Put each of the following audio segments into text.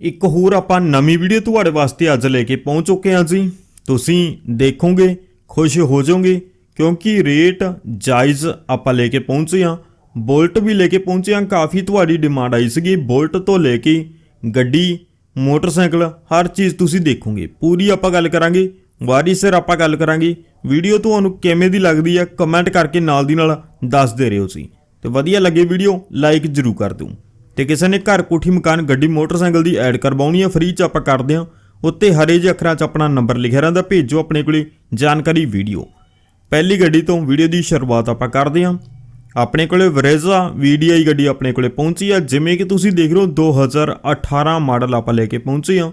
ਇੱਕ ਹੋਰ ਆਪਾਂ ਨਵੀਂ ਵੀਡੀਓ ਤੁਹਾਡੇ ਵਾਸਤੇ ਅੱਜ ਲੈ ਕੇ ਪਹੁੰਚ ਚੁੱਕੇ ਹਾਂ ਜੀ। ਤੁਸੀਂ ਦੇਖੋਗੇ, ਖੁਸ਼ ਹੋ ਜਾਓਗੇ, ਕਿਉਂਕਿ ਰੇਟ, ਜਾਇਜ਼ ਆਪਾਂ ਲੈ ਕੇ ਪਹੁੰਚੇ ਹਾਂ। ਬੋਲਟ ਵੀ ਲੈ ਕੇ ਪਹੁੰਚੇ ਹਾਂ, ਕਾਫੀ ਤੁਹਾਡੀ ਡਿਮਾਂਡ ਆਈ ਸੀਗੀ। ਬੋਲਟ ਤੋਂ ਲੈ ਕੇ ਗੱਡੀ, ਮੋਟਰਸਾਈਕਲ, ਹਰ ਚੀਜ਼ ਤੁਸੀਂ ਦੇਖੋਗੇ। ਪੂਰੀ ਆਪਾਂ ਗੱਲ ਕਰਾਂਗੇ, ਵਾਰੀ ਸਿਰ ਆਪਾਂ ਗੱਲ ਕਰਾਂਗੇ। ਵੀਡੀਓ ਤੁਹਾਨੂੰ ਕਿਵੇਂ ਦੀ ਲੱਗਦੀ ਹੈ ਕਮੈਂਟ ਕਰਕੇ ਨਾਲ ਦੀ ਨਾਲ ਦੱਸਦੇ ਰਹੋ ਜੀ। ਤੇ ਵਧੀਆ ਲੱਗੇ ਵੀਡੀਓ ਲਾਈਕ ਜ਼ਰੂਰ ਕਰ ਦਿਓ। ਤੇ ਕਿਸੇ ਨੇ ਘਰ ਕੋਠੀ ਮਕਾਨ, ਗੱਡੀ, ਮੋਟਰਸਾਈਕਲ ਦੀ ਐਡ ਕਰਵਾਉਣੀ ਆ, ਫ੍ਰੀ ਚ ਆਪਾਂ ਕਰਦੇ ਹਾਂ। ਉੱਤੇ ਹਰੇ ਜਿਹੇ ਅੱਖਰਾਂ 'ਚ ਆਪਣਾ ਨੰਬਰ ਲਿਖਿਆ ਰਹਿੰਦਾ, ਭੇਜੋ ਆਪਣੇ ਕੋਲੇ ਜਾਣਕਾਰੀ ਵੀਡੀਓ। ਪਹਿਲੀ ਗੱਡੀ ਤੋਂ ਵੀਡੀਓ ਦੀ ਸ਼ੁਰੂਆਤ ਆਪਾਂ ਕਰਦੇ ਹਾਂ। ਆਪਣੇ ਕੋਲੇ ਵਰੇਜ਼ਾ VDI ਗੱਡੀ ਆਪਣੇ ਕੋਲੇ ਪਹੁੰਚੀ ਆ, ਜਿਵੇਂ ਕਿ ਤੁਸੀਂ ਦੇਖ ਰਹੇ ਹੋ 2018 ਮਾਡਲ ਆਪਾਂ ਲੈ ਕੇ ਪਹੁੰਚੇ ਹਾਂ।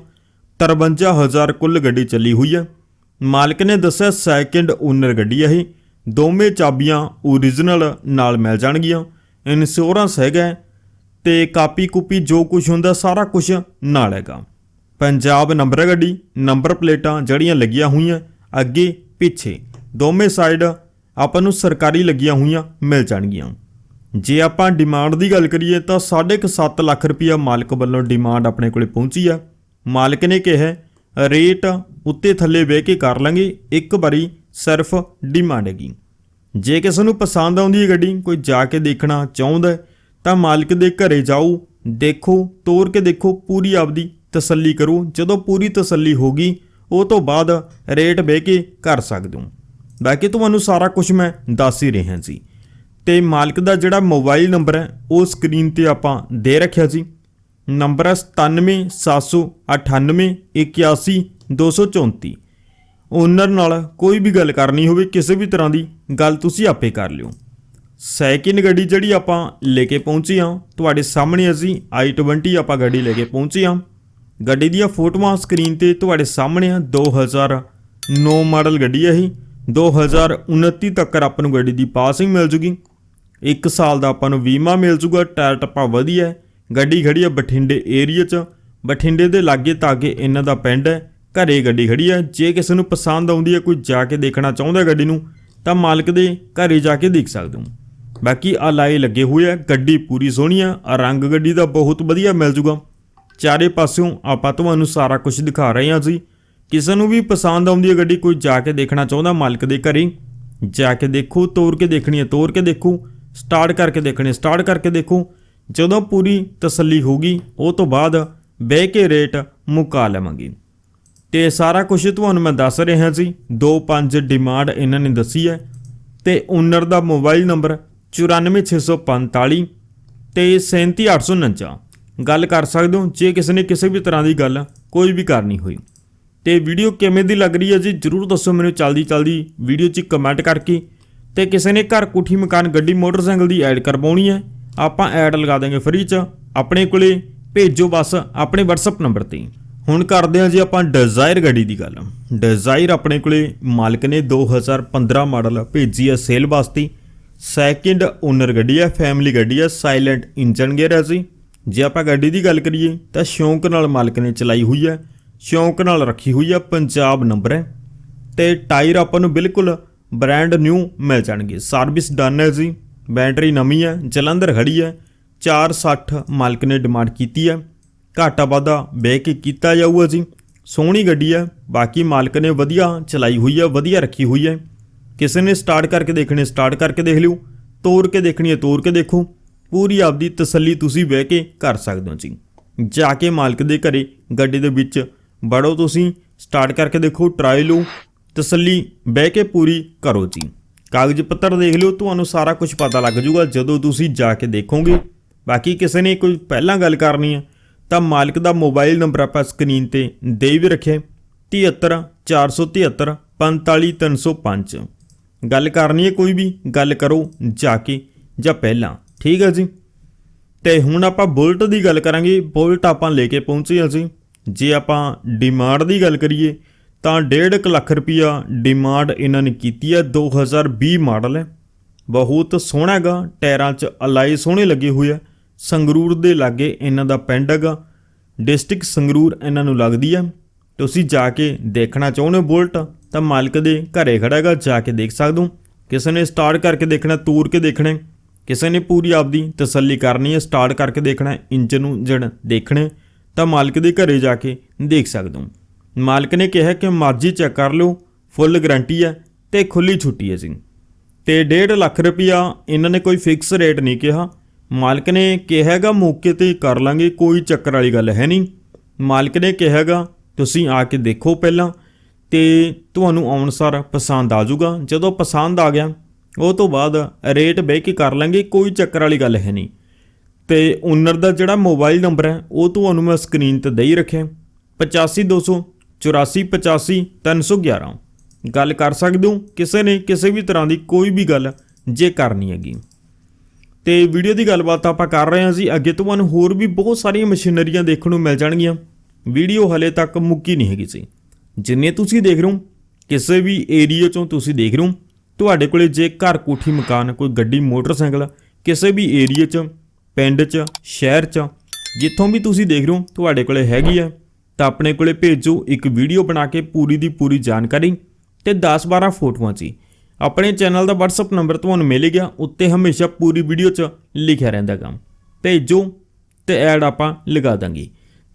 53000 ਕੁੱਲ ਗੱਡੀ ਚੱਲੀ ਹੋਈ ਹੈ ਮਾਲਕ ਨੇ ਦੱਸਿਆ ਸੈਕਿੰਡ ਓਨਰ ਗੱਡੀ ਹੈ ਇਹ। ਦੋਵੇਂ ਚਾਬੀਆਂ ਓਰੀਜਨਲ ਨਾਲ ਮਿਲ ਜਾਣਗੀਆਂ। ਇੰਸ਼ੋਰੈਂਸ ਹੈਗਾ ਤੇ ਕਾਪੀ ਕੂਪੀ ਜੋ ਕੁਝ ਹੁੰਦਾ ਸਾਰਾ ਕੁਝ ਨਾਲ ਹੈਗਾ। ਪੰਜਾਬ ਨੰਬਰ ਗੱਡੀ, ਨੰਬਰ ਪਲੇਟਾਂ ਜਿਹੜੀਆਂ ਲੱਗੀਆਂ ਹੋਈਆਂ ਅੱਗੇ ਪਿੱਛੇ, ਦੋਵੇਂ ਸਾਈਡ ਆਪਾਂ ਨੂੰ ਸਰਕਾਰੀ ਲੱਗੀਆਂ ਹੋਈਆਂ ਮਿਲ ਜਾਣਗੀਆਂ। ਜੇ ਆਪਾਂ ਡਿਮਾਂਡ ਦੀ ਗੱਲ ਕਰੀਏ ਤਾਂ 7.5 ਲੱਖ ਰੁਪਇਆ ਮਾਲਕ ਵੱਲੋਂ ਡਿਮਾਂਡ ਆਪਣੇ ਕੋਲੇ ਪਹੁੰਚੀ ਆ। ਮਾਲਕ ਨੇ ਕਿਹਾ, ਰੇਟ ਉੱਤੇ ਥੱਲੇ ਬਹਿ ਕੇ ਕਰ ਲਾਂਗੇ, ਇੱਕ ਵਾਰੀ ਸਿਰਫ ਡਿਮਾਂਡ ਹੈਗੀ। ਜੇ ਕਿਸੇ ਨੂੰ ਪਸੰਦ ਆਉਂਦੀ ਹੈ ਗੱਡੀ, ਕੋਈ ਜਾ ਕੇ ਦੇਖਣਾ ਚਾਹੁੰਦਾ ਤਾਂ ਮਾਲਕ ਦੇ ਘਰੇ ਜਾਓ, ਦੇਖੋ, ਤੋਰ ਕੇ ਦੇਖੋ, ਪੂਰੀ ਆਪਦੀ ਤਸੱਲੀ ਕਰੋ। ਜਦੋਂ ਪੂਰੀ ਤਸੱਲੀ ਹੋਗੀ ਉਹ ਤੋਂ ਬਾਅਦ ਰੇਟ ਬਹਿ ਕੇ ਕਰ ਸਕਦੇ ਹੋ। ਬਾਕੀ ਤੁਹਾਨੂੰ ਸਾਰਾ ਕੁਝ ਮੈਂ ਦੱਸ ਹੀ ਰਿਹਾ ਸੀ ਤੇ ਮਾਲਕ ਦਾ ਜਿਹੜਾ ਮੋਬਾਈਲ ਨੰਬਰ ਹੈ, ਉਹ ਸਕਰੀਨ ਤੇ ਆਪਾਂ ਦੇ ਰੱਖਿਆ ਸੀ ਨੰਬਰ ਹੈ 9778811234 ਓਨਰ ਨਾਲ ਕੋਈ ਵੀ ਗੱਲ ਕਰਨੀ ਹੋਵੇ, ਕਿਸੇ ਵੀ ਤਰ੍ਹਾਂ ਦੀ ਗੱਲ ਤੁਸੀਂ ਆਪੇ ਕਰ ਲਿਓ। ਸੈਕਿੰਡ ਗੱਡੀ ਜਿਹੜੀ ਆਪਾਂ ਲੈ ਕੇ ਪਹੁੰਚੇ ਹਾਂ, ਤੁਹਾਡੇ ਸਾਹਮਣੇ ਅਸੀਂ i20 ਆਪਾਂ ਗੱਡੀ ਲੈ ਕੇ ਪਹੁੰਚੇ ਹਾਂ। ਗੱਡੀ ਦੀਆਂ ਫੋਟੋਆਂ ਸਕਰੀਨ ਤੇ ਤੁਹਾਡੇ ਸਾਹਮਣੇ ਆ 2009 ਮਾਡਲ ਗੱਡੀ ਹੈ ਇਹ। 2029 ਤੱਕ ਆਪਾਂ ਨੂੰ ਗੱਡੀ ਦੀ ਪਾਸਿੰਗ ਮਿਲ ਜੂਗੀ। 1 ਸਾਲ ਦਾ ਆਪਾਂ ਨੂੰ ਵੀਮਾ ਮਿਲ ਜੂਗਾ, ਟਾਇਰ ਟੱਪਾ ਵਧੀਆ ਗੱਡੀ ਖੜੀ ਹੈ ਬਠਿੰਡੇ ਏਰੀਆ 'ਚ। ਬਠਿੰਡੇ ਦੇ ਲਾਗੇ ਤਾਗੇ ਇਹਨਾਂ ਦਾ ਪਿੰਡ ਹੈ, ਘਰੇ ਗੱਡੀ ਖੜੀ ਹੈ ਜੇ ਕਿਸੇ ਨੂੰ ਪਸੰਦ ਆਉਂਦੀ ਹੈ ਕੋਈ ਜਾ ਕੇ ਦੇਖਣਾ ਚਾਹੁੰਦਾ ਗੱਡੀ ਨੂੰ, ਤਾਂ ਮਾਲਕ ਦੇ ਘਰੇ ਜਾ ਕੇ ਦੇਖ ਸਕਦੇ ਹੋ। ਬਾਕੀ ਆ ਲਾਏ ਲੱਗੇ ਹੋਏ ਆ, ਗੱਡੀ ਪੂਰੀ ਸੋਹਣੀ ਆ ਆਹ ਰੰਗ ਗੱਡੀ ਦਾ ਬਹੁਤ ਵਧੀਆ ਮਿਲ ਜੂਗਾ। ਚਾਰੇ ਪਾਸਿਓਂ ਆਪਾਂ ਤੁਹਾਨੂੰ ਸਾਰਾ ਕੁਝ ਦਿਖਾ ਰਹੇ ਹਾਂ ਜੀ। ਕਿਸੇ ਨੂੰ ਵੀ ਪਸੰਦ ਆਉਂਦੀ ਹੈ ਗੱਡੀ, ਕੋਈ ਜਾ ਕੇ ਦੇਖਣਾ ਚਾਹੁੰਦਾ, ਮਾਲਕ ਦੇ ਘਰੇ। ਜਾ ਕੇ ਦੇਖੋ, ਤੋਰ ਕੇ ਦੇਖਣੀ ਹੈ ਤੋਰ ਕੇ ਦੇਖੋ। ਸਟਾਰਟ ਕਰਕੇ ਦੇਖਣੀ, ਸਟਾਰਟ ਕਰਕੇ ਦੇਖੋ। ਜਦੋਂ ਪੂਰੀ ਤਸੱਲੀ ਹੋਗੀ ਉਹ ਤੋਂ ਬਾਅਦ ਬਹਿ ਕੇ ਰੇਟ ਮੁਕਾ ਲਵਾਂਗੇ। ਤੇ ਸਾਰਾ ਕੁਝ ਤੁਹਾਨੂੰ ਮੈਂ ਦੱਸ ਰਿਹਾ ਸੀ 25 ਡਿਮਾਂਡ ਇਹਨਾਂ ਨੇ ਦੱਸੀ ਹੈ। ਤੇ ਓਨਰ ਦਾ ਮੋਬਾਈਲ ਨੰਬਰ 94645 ਤੇ 37849 ਗੱਲ ਕਰ ਸਕਦੇ ਹੋ, ਜੇ ਕਿਸੇ ਨੇ ਕਿਸੇ ਵੀ ਤਰ੍ਹਾਂ ਦੀ ਗੱਲ ਕੋਈ ਵੀ ਕਰਨੀ ਹੋਈ। ਤੇ ਵੀਡੀਓ ਕਿਵੇਂ ਦੀ ਲੱਗ ਰਹੀ ਹੈ ਜੀ, ਜਰੂਰ ਦੱਸੋ ਮੈਨੂੰ ਚਲਦੀ ਚਲਦੀ ਵੀਡੀਓ 'ਚ ਕਮੈਂਟ ਕਰਕੇ। ਤੇ ਕਿਸੇ ਨੇ ਘਰ ਕੋਠੀ, ਮਕਾਨ, ਗੱਡੀ, ਮੋਟਰਸਾਈਕਲ ਦੀ ਐਡ ਕਰਵਾਉਣੀ ਹੈ, ਆਪਾਂ ਐਡ ਲਗਾ ਦਾਂਗੇ ਫ੍ਰੀ 'ਚ। ਆਪਣੇ ਕੋਲੇ ਭੇਜੋ ਬਸ ਆਪਣੇ WhatsApp ਨੰਬਰ ਤੇ। ਹੁਣ ਕਰਦੇ ਹਾਂ ਜੀ ਆਪਾਂ ਡਿਜ਼ਾਇਰ ਗੱਡੀ ਦੀ ਗੱਲ। ਡਿਜ਼ਾਇਰ ਆਪਣੇ ਕੋਲੇ ਮਾਲਕ ਨੇ 2015 ਮਾਡਲ ਭੇਜੀ ਹੈ ਸੇਲ ਵਾਸਤੇ। ਸੈਕਿੰਡ ਓਨਰ ਗੱਡੀ ਹੈ, ਫੈਮਿਲੀ ਗੱਡੀ ਹੈ, ਸਾਇਲੈਂਟ ਇੰਜਨ ਗੇਅਰ ਹੈ ਜੀ। ਜੇ ਆਪਾਂ ਗੱਡੀ ਦੀ ਗੱਲ ਕਰੀਏ, ਤਾਂ ਸ਼ੌਂਕ ਨਾਲ ਮਾਲਕ ਨੇ ਚਲਾਈ ਹੋਈ ਹੈ, ਸ਼ੌਂਕ ਨਾਲ ਰੱਖੀ ਹੋਈ ਹੈ, ਪੰਜਾਬ ਨੰਬਰ ਹੈ। ਤੇ ਟਾਇਰ ਆਪਾਂ ਨੂੰ ਬਿਲਕੁਲ ਬ੍ਰਾਂਡ ਨਿਊ ਮਿਲ ਜਾਣਗੇ। ਸਰਵਿਸ ਡਨ ਹੈ ਜੀ ਬੈਟਰੀ ਨਵੀਂ ਹੈ, ਜਲੰਧਰ ਖੜੀ ਹੈ। 460 ਮਾਲਕ ਨੇ ਡਿਮਾਂਡ ਕੀਤੀ ਹੈ, ਘਾਟਾ ਵਾਧਾ ਬਹਿ ਕੇ ਕੀਤਾ ਜਾਊਗਾ ਜੀ। ਸੋਹਣੀ ਗੱਡੀ ਹੈ, ਬਾਕੀ ਮਾਲਕ ਨੇ ਵਧੀਆ ਚਲਾਈ ਹੋਈ ਹੈ, ਵਧੀਆ ਰੱਖੀ ਹੋਈ ਹੈ। ਕਿਸੇ ਨੇ ਸਟਾਰਟ ਕਰਕੇ ਦੇਖਣੀ ਸਟਾਰਟ ਕਰਕੇ ਦੇਖ ਲਿਓ, ਤੋੜ ਕੇ ਦੇਖਣੀ ਹੈ, ਤੋੜ ਕੇ ਦੇਖੋ। ਪੂਰੀ ਆਪਦੀ ਤਸੱਲੀ ਤੁਸੀਂ ਬਹਿ ਕੇ ਕਰ ਸਕਦੇ ਹੋ ਜੀ। ਜਾ ਕੇ ਮਾਲਕ ਦੇ ਘਰੇ, ਗੱਡੀ ਦੇ ਵਿੱਚ ਵੜੋ ਤੁਸੀਂ, ਸਟਾਰਟ ਕਰਕੇ ਦੇਖੋ ਟਰਾਈ ਲਓ, ਤਸੱਲੀ ਬਹਿ ਕੇ ਪੂਰੀ ਕਰੋ ਜੀ। ਕਾਗਜ਼ ਪੱਤਰ ਦੇਖ ਲਿਓ, ਤੁਹਾਨੂੰ ਸਾਰਾ ਕੁਝ ਪਤਾ ਲੱਗ ਜਾਊਗਾ ਜਦੋਂ ਤੁਸੀਂ ਜਾ ਕੇ ਦੇਖੋਗੇ। ਬਾਕੀ ਕਿਸੇ ਨੇ ਕੋਈ ਪਹਿਲਾਂ ਗੱਲ ਕਰਨੀ ਹੈ, ਤਾਂ ਮਾਲਕ ਦਾ ਮੋਬਾਈਲ ਨੰਬਰ ਆਪਾਂ ਸਕਰੀਨ ਤੇ ਦੇ ਵੀ ਰੱਖਿਆ 73 473 45305 ਗੱਲ ਕਰਨੀ ਹੈ ਕੋਈ ਵੀ, ਗੱਲ ਕਰੋ ਜਾ ਕੇ, ਜਾਂ ਪਹਿਲਾਂ, ਠੀਕ ਹੈ ਜੀ? ਤੇ ਹੁਣ ਆਪਾਂ ਬੁਲਟ ਦੀ ਗੱਲ ਕਰਾਂਗੇ, ਬੁਲਟ ਆਪਾਂ ਲੈ ਕੇ ਪਹੁੰਚੇ ਹਾਂ ਜੀ। ਜੇ ਆਪਾਂ ਡਿਮਾਂਡ ਦੀ ਗੱਲ ਕਰੀਏ, ਤਾਂ 1.5 ਲੱਖ ਰੁਪਿਆ ਡਿਮਾਂਡ ਇਹਨਾਂ ਨੇ ਕੀਤੀ ਹੈ 2020 ਮਾਡਲ ਹੈ। ਬਹੁਤ ਸੋਹਣਾ ਹੈਗਾ, ਟਾਇਰਾਂ 'ਚ ਅਲਾਈ ਸੋਹਣੇ ਲੱਗੇ ਹੋਏ ਆ। ਸੰਗਰੂਰ ਦੇ ਲਾਗੇ ਇਹਨਾਂ ਦਾ ਪਿੰਡ ਹੈਗਾ, ਡਿਸਟ੍ਰਿਕਟ ਸੰਗਰੂਰ ਇਹਨਾਂ ਨੂੰ ਲੱਗਦੀ ਹੈ। ਤੁਸੀਂ ਜਾ ਕੇ ਦੇਖਣਾ ਚਾਹੁੰਦੇ ਹੋ ਬੁਲਟ। ਤਾਂ ਮਾਲਕ ਦੇ ਘਰੇ ਖੜਾ ਹੈਗਾ, ਜਾ ਕੇ ਦੇਖ ਸਕਦੇ ਹੋ। ਕਿਸੇ ਨੇ ਸਟਾਰਟ ਕਰਕੇ ਦੇਖਣਾ, ਤੂਰ ਕੇ ਦੇਖਣਾ ਕਿਸੇ ਨੇ ਪੂਰੀ ਆਪਦੀ ਤਸੱਲੀ ਕਰਨੀ ਹੈ ਸਟਾਰਟ ਕਰਕੇ ਦੇਖਣਾ ਇੰਜਨ ਨੂੰ ਜਣ ਦੇਖਣਾ ਤਾਂ ਮਾਲਕ ਦੇ ਘਰੇ ਜਾ ਕੇ ਦੇਖ ਸਕਦੇ ਮਾਲਕ ਨੇ ਕਿਹਾ ਕਿ ਮਰਜ਼ੀ ਚੈੱਕ ਕਰ ਲਓ ਫੁੱਲ ਗਾਰੰਟੀ ਹੈ ਤੇ ਖੁੱਲੀ ਛੁੱਟੀ ਹੈ ਜੀ। ਤੇ 1.5 ਲੱਖ ਰੁਪਇਆ ਇਹਨਾਂ ਨੇ ਕੋਈ ਫਿਕਸ ਰੇਟ ਨਹੀਂ ਕਿਹਾ। ਮਾਲਕ ਨੇ ਕਿਹਾਗਾ ਮੌਕੇ ਤੇ ਕਰ ਲਾਂਗੇ, ਕੋਈ ਚੱਕਰ ਵਾਲੀ ਗੱਲ ਹੈ ਨਹੀਂ। ਮਾਲਕ ਨੇ ਕਿਹਾਗਾ ਤੁਸੀਂ ਆ ਕੇ ਦੇਖੋ ਪਹਿਲਾਂ ਤੇ ਤੁਹਾਨੂੰ ਆਉਣ ਸਾਰ ਪਸੰਦ ਆ ਜਾਊਗਾ। ਜਦੋਂ ਪਸੰਦ ਆ ਗਿਆ, ਉਹ ਤੋਂ ਬਾਅਦ ਰੇਟ ਬਹਿ ਕੇ ਕਰ ਲਾਂਗੇ, ਕੋਈ ਚੱਕਰ ਵਾਲੀ ਗੱਲ ਹੈ ਨਹੀਂ। ਤੇ ਓਨਰ ਦਾ ਜਿਹੜਾ ਮੋਬਾਈਲ ਨੰਬਰ ਹੈ, ਉਹ ਤੁਹਾਨੂੰ ਮੈਂ ਸਕਰੀਨ ਤੇ ਦੇ ਹੀ ਰੱਖਿਆ 85200 8485 311 ਗੱਲ ਕਰ ਸਕਦੇ ਹੋ, ਕਿਸੇ ਨੇ ਕਿਸੇ ਵੀ ਤਰ੍ਹਾਂ ਦੀ ਕੋਈ ਵੀ ਗੱਲ ਜੇ ਕਰਨੀ ਹੈਗੀ। ਤੇ ਵੀਡੀਓ ਦੀ ਗੱਲਬਾਤ ਆਪਾਂ ਕਰ ਰਹੇ ਹਾਂ ਜੀ। ਅੱਗੇ ਤੁਹਾਨੂੰ ਹੋਰ ਵੀ ਬਹੁਤ ਸਾਰੀਆਂ ਮਸ਼ੀਨਰੀਆਂ ਦੇਖਣ ਨੂੰ ਮਿਲ ਜਾਣਗੀਆਂ। ਵੀਡੀਓ ਹਲੇ ਤੱਕ ਮੁੱਕੀ ਨਹੀਂ ਹੈਗੀ ਸੀ ਜਿੰਨੇ ਤੁਸੀਂ ਦੇਖ ਰਹੇ ਹੋ, ਕਿਸੇ ਵੀ ਏਰੀਆ ਚੋਂ ਤੁਸੀਂ ਦੇਖ ਰਹੇ ਹੋ, ਤੁਹਾਡੇ ਕੋਲੇ ਜੇ ਘਰ ਕੋਠੀ ਮਕਾਨ, ਕੋਈ ਗੱਡੀ, ਮੋਟਰਸਾਈਕਲ, ਕਿਸੇ ਵੀ ਏਰੀਆ 'ਚ, ਪਿੰਡ 'ਚ, ਸ਼ਹਿਰ 'ਚ, ਜਿੱਥੋਂ ਵੀ ਤੁਸੀਂ ਦੇਖ ਰਹੇ ਹੋ, ਤੁਹਾਡੇ ਕੋਲੇ ਹੈਗੀ ਆ, ਤਾਂ ਆਪਣੇ ਕੋਲੇ ਭੇਜੋ ਇੱਕ ਵੀਡੀਓ ਬਣਾ ਕੇ ਪੂਰੀ ਦੀ ਪੂਰੀ ਜਾਣਕਾਰੀ ਤੇ 10-12 ਫੋਟੋਆਂ 'ਚ ਹੀ। ਆਪਣੇ ਚੈਨਲ ਦਾ WhatsApp ਨੰਬਰ ਤੁਹਾਨੂੰ ਮਿਲ ਗਿਆ, ਉੱਤੇ ਹਮੇਸ਼ਾ ਪੂਰੀ ਵੀਡੀਓ 'ਚ ਲਿਖਿਆ ਰਹਿੰਦਾ ਗਾ ਭੇਜੋ ਤੇ ਐਡ ਆਪਾਂ ਲਗਾ ਦਾਂਗੇ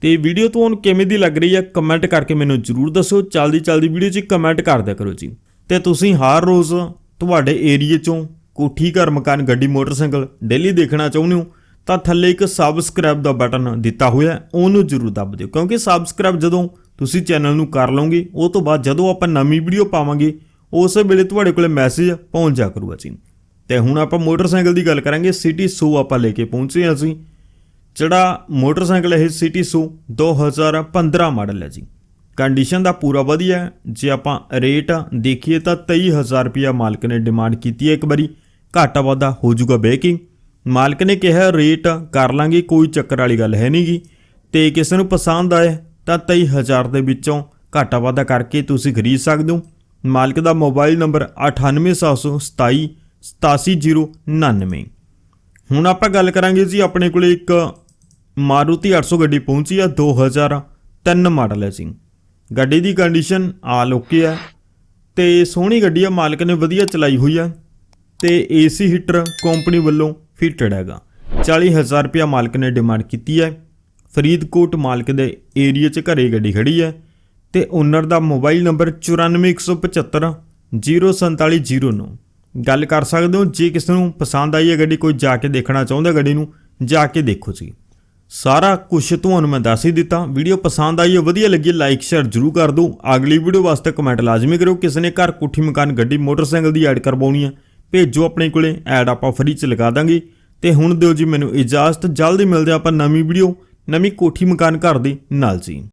ਤੇ ਵੀਡੀਓ ਤੁਹਾਨੂੰ ਕਿਵੇਂ ਦੀ ਲੱਗ ਰਹੀ ਹੈ ਕਮੈਂਟ ਕਰਕੇ ਮੈਨੂੰ ਜਰੂਰ ਦੱਸੋ। ਜਲਦੀ ਜਲਦੀ ਵੀਡੀਓ 'ਚ ਕਮੈਂਟ ਕਰ ਦਿਆ ਕਰੋ ਜੀ। ਤੇ ਤੁਸੀਂ ਹਰ ਰੋਜ਼ ਤੁਹਾਡੇ ਏਰੀਏ 'ਚੋਂ ਕੋਠੀ ਘਰ ਮਕਾਨ ਗੱਡੀ ਮੋਟਰਸਾਈਕਲ ਡੇਲੀ ਦੇਖਣਾ ਚਾਹੁੰਦੇ ਹੋ, ਤਾਂ ਥੱਲੇ ਇੱਕ ਸਬਸਕ੍ਰਾਈਬ ਦਾ ਬਟਨ ਦਿੱਤਾ ਹੋਇਆ ਉਹਨੂੰ ਜਰੂਰ ਦੱਬ ਦਿਓ। ਕਿਉਂਕਿ ਸਬਸਕ੍ਰਾਈਬ ਜਦੋਂ ਤੁਸੀਂ ਚੈਨਲ ਨੂੰ ਕਰ ਲਓਗੇ, ਉਹ ਤੋਂ ਬਾਅਦ ਜਦੋਂ ਆਪਾਂ ਨਵੀਂ ਵੀਡੀਓ ਪਾਵਾਂਗੇ, ਉਸ ਵੇਲੇ ਤੁਹਾਡੇ ਕੋਲੇ ਮੈਸੇਜ ਪਹੁੰਚ ਜਾ ਕਰੂਗਾ ਜੀ। ਤੇ ਹੁਣ ਆਪਾਂ ਮੋਟਰਸਾਈਕਲ ਦੀ ਗੱਲ ਕਰਾਂਗੇ ਸਿਟੀ 100 ਆਪਾਂ ਲੈ ਕੇ ਪਹੁੰਚੇ ਹਾਂ ਅਸੀਂ। ਜਿਹੜਾ ਮੋਟਰਸਾਈਕਲ ਇਹ ਸਿਟੀ 100 2015 ਮਾਡਲ ਹੈ ਜੀ। ਕੰਡੀਸ਼ਨ ਦਾ ਪੂਰਾ ਵਧੀਆ ਜੇ ਆਪਾਂ ਰੇਟ ਦੇਖੀਏ ਤਾਂ 23000 ਰੁਪਿਆ ਮਾਲਕ ਨੇ ਡਿਮਾਂਡ ਕੀਤੀ ਹੈ ਇੱਕ ਵਾਰੀ। ਘਾਟਾ ਵਾਧਾ ਹੋ ਜਾਊਗਾ ਬੇਕਿੰਗ ਮਾਲਕ ਨੇ ਕਿਹਾ ਰੇਟ ਕਰ ਲਾਂਗੇ, ਕੋਈ ਚੱਕਰ ਵਾਲੀ ਗੱਲ ਹੈ ਨਹੀਂਗੀ ਤੇ ਕਿਸੇ ਨੂੰ ਪਸੰਦ ਆਏ, ਤਾਂ 23000 ਦੇ ਵਿੱਚੋਂ ਘਾਟਾ ਵਾਧਾ ਕਰਕੇ ਤੁਸੀਂ ਖਰੀਦ ਸਕਦੇ ਹੋ। ਮਾਲਕ ਦਾ ਮੋਬਾਈਲ ਨੰਬਰ 98727 87099 ਹੁਣ ਆਪਾਂ ਗੱਲ ਕਰਾਂਗੇ ਜੀ ਆਪਣੇ ਕੋਲੇ ਇੱਕ ਮਾਰੂਤੀ 800 ਗੱਡੀ ਪਹੁੰਚੀ ਆ 2003 ਮਾਡਲ ਹੈ ਜੀ। ਗੱਡੀ ਦੀ ਕੰਡੀਸ਼ਨ ਆਲ ਓਕੇ ਆ। ਤੇ ਸੋਹਣੀ ਗੱਡੀ ਆ, ਮਾਲਕ ਨੇ ਵਧੀਆ ਚਲਾਈ ਹੋਈ ਆ। ਤੇ ਏਸੀ ਹੀਟਰ ਕੰਪਨੀ ਵੱਲੋਂ ਫਿਟਡ ਹੈਗਾ। 40000 ਰੁਪਇਆ ਮਾਲਕ ਨੇ ਡਿਮਾਂਡ ਕੀਤੀ ਹੈ। ਫਰੀਦਕੋਟ ਮਾਲਕ ਦੇ ਏਰੀਆ 'ਚ ਘਰੇ ਗੱਡੀ ਖੜੀ ਹੈ। ਤੇ ਓਨਰ ਦਾ ਮੋਬਾਈਲ ਨੰਬਰ 94175 04709 ਗੱਲ ਕਰ ਸਕਦੇ ਹੋ? ਜੇ ਕਿਸੇ ਨੂੰ ਪਸੰਦ ਆਈ ਹੈ ਗੱਡੀ, ਕੋਈ ਜਾ ਕੇ ਦੇਖਣਾ ਚਾਹੁੰਦਾ ਗੱਡੀ ਨੂੰ, ਜਾ ਕੇ ਦੇਖੋ ਜੀ। ਸਾਰਾ ਕੁਝ ਤੁਹਾਨੂੰ ਮੈਂ ਦੱਸ ਹੀ ਦਿੱਤਾ। ਵੀਡੀਓ ਪਸੰਦ ਆਈ ਹੈ ਵਧੀਆ ਲੱਗੀ ਲਾਈਕ ਸ਼ੇਅਰ ਜਰੂਰ ਕਰ ਦਿਓ। ਅਗਲੀ ਵੀਡੀਓ ਵਾਸਤੇ ਕਮੈਂਟ ਲਾਜ਼ਮੀ ਕਰਿਓ। ਕਿਸੇ ਨੇ ਘਰ ਕੋਠੀ, ਮਕਾਨ, ਗੱਡੀ, ਮੋਟਰਸਾਈਕਲ ਦੀ ਐਡ ਕਰਵਾਉਣੀ ਹੈ ਭੇਜੋ ਆਪਣੇ ਕੋਲੇ। ਐਡ ਆਪਾਂ ਫ੍ਰੀ ਚ ਲਗਾ ਦਾਂਗੇ। ਤੇ ਹੁਣ ਦਿਓ ਜੀ ਮੈਨੂੰ ਇਜਾਜ਼ਤ। ਜਲਦੀ ਮਿਲਦੇ ਆਪਾਂ ਨਵੀਂ ਵੀਡੀਓ, ਨਵੀਂ ਕੋਠੀ, ਮਕਾਨ, ਘਰ ਦੇ ਨਾਲ ਜੀ।